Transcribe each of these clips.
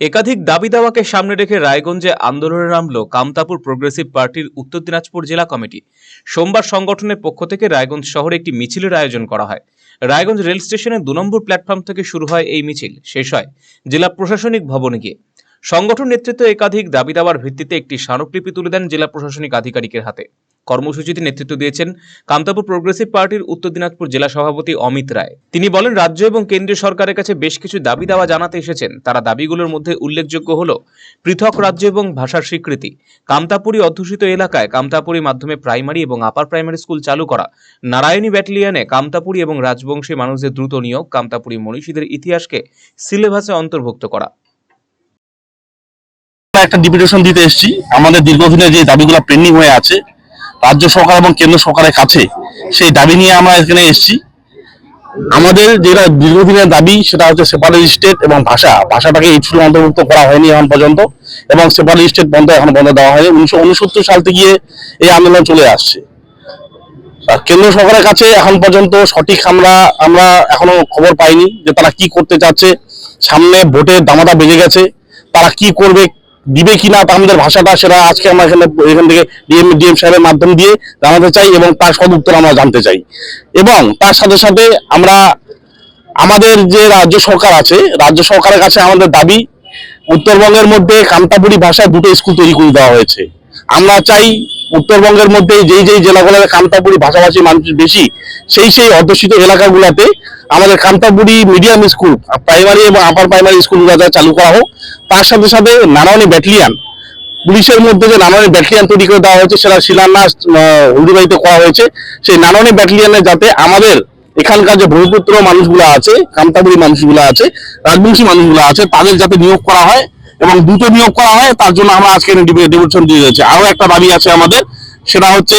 একাধিক দাবি দাওয়াকে সামনে রেখে রায়গঞ্জে আন্দোলনে নামল কামতাপুর প্রোগ্রেসিভ পার্টির উত্তর দিনাজপুর জেলা কমিটি। সোমবার সংগঠনের পক্ষ থেকে রায়গঞ্জ শহরে একটি মিছিলের আয়োজন করা হয়। রায়গঞ্জ রেল স্টেশনের দু নম্বর প্ল্যাটফর্ম থেকে শুরু হয় এই মিছিল। শেষ হয় জেলা প্রশাসনিক ভবনে গিয়ে। সংগঠন নেতৃত্ব একাধিক দাবি দাবার ভিত্তিতে একটি স্মারকলিপি তুলে দেন জেলা প্রশাসনিক আধিকারিকের হাতে। কর্মসূচিতে নেতৃত্ব দিয়েছেন কামতাপুর প্রোগ্রেসিভ পার্টির উত্তর দিনাজপুর জেলা সভাপতি অমিত রায়। তিনি বলেন, রাজ্য এবং কেন্দ্রীয় সরকারের কাছে বেশ কিছু দাবি দাওয়া জানাতে এসেছেন। তারা দাবিগুলোর মধ্যে উল্লেখযোগ্য হল, পৃথক রাজ্য এবং ভাষার স্বীকৃতি, কামতাপুরী অধ্যুষিত এলাকায় কামতাপুরী মাধ্যমে প্রাইমারি এবং আপার প্রাইমারি স্কুল চালু করা, নারায়ণী ব্যাটালিয়নে কামতাপুরী এবং রাজবংশী মানুষদের দ্রুত নিয়োগ, কামতাপুরী মনীষীদের ইতিহাসকে সিলেবাসে অন্তর্ভুক্ত করা। আমরা একটা ডিপুটেশন দিতে এসেছি। আমাদের দীর্ঘদিনের যে দাবিগুলো পেন্ডিং হয়ে আছে, রাজ্য সরকার এবং কেন্দ্র সরকারের কাছে সেই দাবি নিয়ে আমরা এখানে এসেছি। আমাদের যেটা দীর্ঘদিনের দাবি, সেটা হচ্ছে সেপারেট স্টেট এবং ভাষা। ভাষাটাকে এই ছুটি অন্তর্ভুক্ত করা হয়নি এখন পর্যন্ত এবং সেপারেট স্টেট বন্ধ এখন বন্ধ দেওয়া হয়নি। উনিশশো উনসত্তর সাল থেকে এই আন্দোলন চলে আসছে। কেন্দ্র সরকারের কাছে এখন পর্যন্ত সঠিক আমরা আমরা এখনও খবর পাইনি যে তারা কি করতে চাচ্ছে। সামনে ভোটের দামাটা বেজে গেছে। তারা কি করবে দিবে কিনা আমাদের ভাষাটা সেটা আজকে আমরা এখানে, এখান থেকে ডিএম ডিএম সাহেবের মাধ্যম দিয়ে জানাতে চাই এবং তার সদ উত্তর আমরা জানতে চাই। এবং তার সাথে সাথে আমরা, আমাদের যে রাজ্য সরকার আছে, রাজ্য সরকারের কাছে আমাদের দাবি, উত্তরবঙ্গের মধ্যে কান্তাপুরি ভাষায় দুটো স্কুল তৈরি করে দেওয়া হয়েছে। আমরা চাই উত্তরবঙ্গের মধ্যে যেই যেই জেলাগুলোতে কান্তাপুরি ভাষাভাষী মানুষ বেশি, সেই সেই অধ্যুষিত এলাকাগুলোতে আমাদের কান্তাপুরি মিডিয়াম স্কুল প্রাইমারি এবং আপার প্রাইমারি স্কুলগুলো চালু করা হোক। তার সাথে সাথে নানানি ব্যাটালিয়ান, পুলিশের মধ্যে যে নানানি ব্যাটালিয়ান তৈরি করে দেওয়া হয়েছে সেটা শিলান্যাস হলদিবাড়িতে করা হয়েছে। সেই নানানি ব্যাটালিয়ানে যাতে আমাদের এখানকার যে ব্রহ্মপুত্র মানুষগুলো আছে কামতাপুরি মানুষগুলো আছে, রাজবংশী মানুষগুলো আছে, তাদের যাতে নিয়োগ করা হয় এবং দ্রুত নিয়োগ করা হয়, তার জন্য আমরা আজকে ডেপুটেশন দিয়ে দিয়েছি। আরও একটা দাবি আছে আমাদের, সেটা হচ্ছে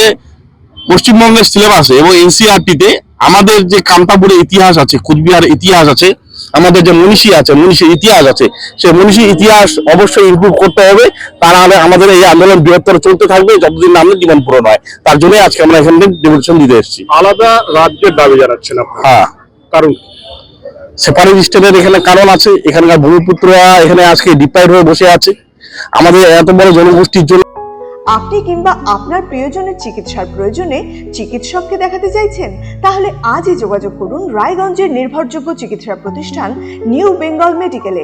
পশ্চিমবঙ্গের সিলেবাসে এবং এনসিআরটিতে আমাদের যে কামতাপুরের ইতিহাস আছে কুচবিহারের ইতিহাস আছে আমাদের যে মনীষী আছে মনীষীর ইতিহাস আছে সেই মনীষীর ইতিহাস অবশ্যই ইনক্লুড করতে হবে। তা নাহলে আমাদের এই আন্দোলন বৃহত্তর চলতে থাকবে যতদিন আমাদের জীবন পূরণ হয়। তার জন্য আজকে আমরা এখান থেকে ডেপুটেশন দিতে এসেছি। আলাদা রাজ্যের দাবি জানাচ্ছেন হ্যাঁ। কারণ সেপারেট স্টেটের এখানে কারণ আছে এখানকার ভূমিপুত্ররা এখানে আজকে ডিপ্রাইড হয়ে বসে আছে। আমাদের এত বড় জনগোষ্ঠীর জন্য আপনি কিংবা আপনার প্রিয়জনের চিকিৎসার প্রয়োজনে চিকিৎসককে দেখাতে চাইছেন? তাহলে আজই যোগাযোগ করুন রায়গঞ্জের নির্ভরযোগ্য চিকিৎসা প্রতিষ্ঠান নিউ বেঙ্গল মেডিকেলে।